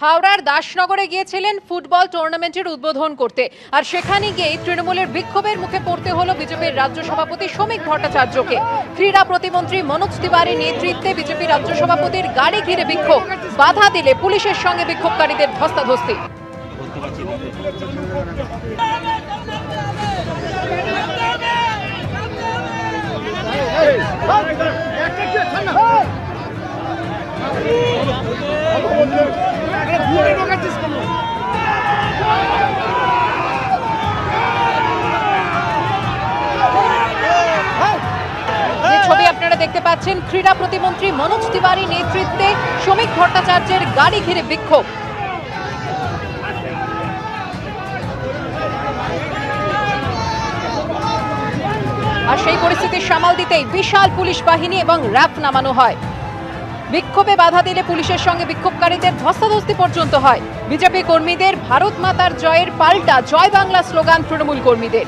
হাওড়ার দাসনগরে গিয়েছিলেন ফুটবল টুর্নামেন্টের উদ্বোধন করতে আর সেখানে গিয়ে তৃণমূলের বিক্ষোভের মুখে পড়তে হলো বিজেপির রাজ্য সভাপতি শ্রমিক ভট্টাচার্যকে ক্রীড়া প্রতিমন্ত্রী মনোজ তিওয়ারির নেতৃত্বে বিজেপি রাজ্য সভাপতির গাড়ি ঘিরে বিক্ষোভ বাধা দিলে পুলিশের সঙ্গে বিক্ষোভকারীদের ধস্তাধস্তি পাচ্ছেন ক্রীড়া প্রতিমন্ত্রী মনোজ তিওয়ারি নেতৃত্বে শ্রমিক ভট্টাচার্যের গাড়ি ঘিরে বিক্ষোভ। আর সেই পরিস্থিতি সামাল দিতেই বিশাল পুলিশ বাহিনী এবং র্যাফ নামানো হয়। বিক্ষোভে বাধা দিলে পুলিশের সঙ্গে বিক্ষোভকারীদের ধস্তাধস্তি পর্যন্ত হয়। বিজেপি কর্মীদের ভারত মাতার জয়ের পাল্টা জয় বাংলা স্লোগান তৃণমূল কর্মীদের।